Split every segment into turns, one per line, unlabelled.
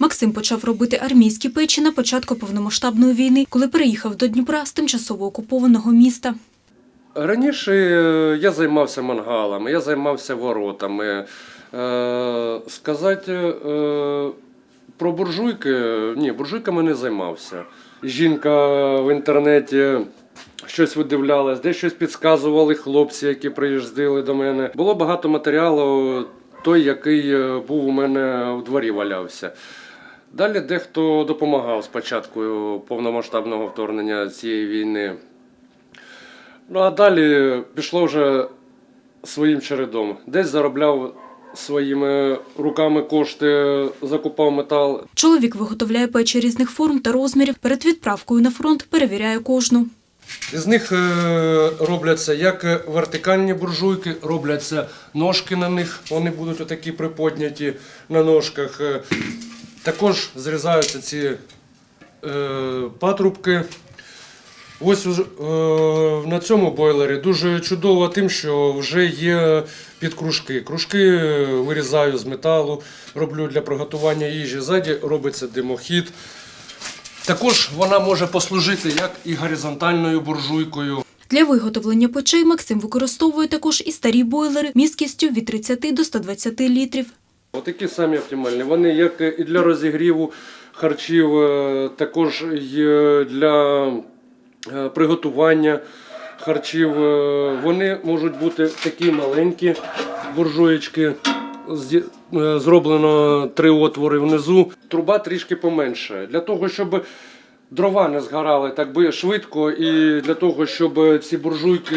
Максим почав робити армійські печі на початку повномасштабної війни, коли переїхав до Дніпра з тимчасово окупованого міста.
Раніше е, я займався мангалами, я займався воротами. Е, сказати е, про буржуйки, ні, буржуйками не займався. Жінка в інтернеті щось видивлялась, десь щось підказували хлопці, які приїздили до мене. Було багато матеріалу, той, який був у мене в дворі валявся. Далі дехто допомагав спочатку повномасштабного вторгнення цієї війни. Ну а далі пішло вже своїм чередом. Десь заробляв своїми руками кошти, закупав метал.
Чоловік виготовляє печі різних форм та розмірів. Перед відправкою на фронт перевіряє кожну.
З них е, робляться як вертикальні буржуйки, робляться ножки на них, вони будуть отакі приподняті на ножках. Також зрізаються ці е, патрубки. Ось е, на цьому бойлері дуже чудово тим, що вже є підкружки. Кружки вирізаю з металу, роблю для приготування їжі. Ззаді робиться димохід. Також вона може послужити як і горизонтальною буржуйкою.
Для виготовлення печей Максим використовує також і старі бойлери місткістю від 30 до 120 літрів.
Отакі самі оптимальні. Вони як і для розігріву харчів, е, також і для е, приготування харчів. Е, Вони можуть бути такі маленькі буржуєчки. Зроблено три отвори внизу. Труба трішки поменше. Для того, щоб дрова не згорали так би швидко, і для того, щоб ці буржуйки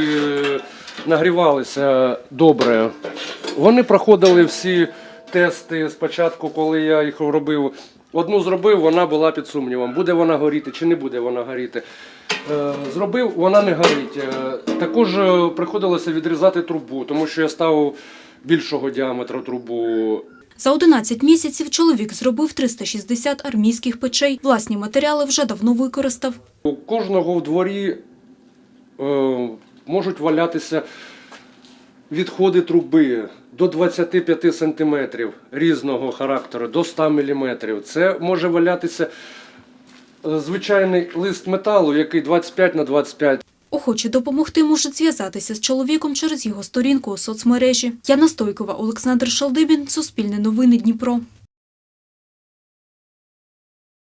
нагрівалися добре. Вони проходили всі тести спочатку, коли я їх робив. Одну зробив, вона була під сумнівом, буде вона горіти чи не буде вона горіти. Е, Зробив, вона не горить. Е, Також е, приходилося відрізати трубу, тому що я ставив більшого діаметру трубу.
За 11 місяців чоловік зробив 360 армійських печей. Власні матеріали вже давно використав.
У кожного в дворі можуть валятися відходи труби до 25 см різного характеру, до 100 мм. Це може валятися е, звичайний лист металу, який 25 на 25
Охочі допомогти можуть зв'язатися з чоловіком через його сторінку у соцмережі. Яна Стойкова, Олександр Шалдибін, Суспільне новини Дніпро.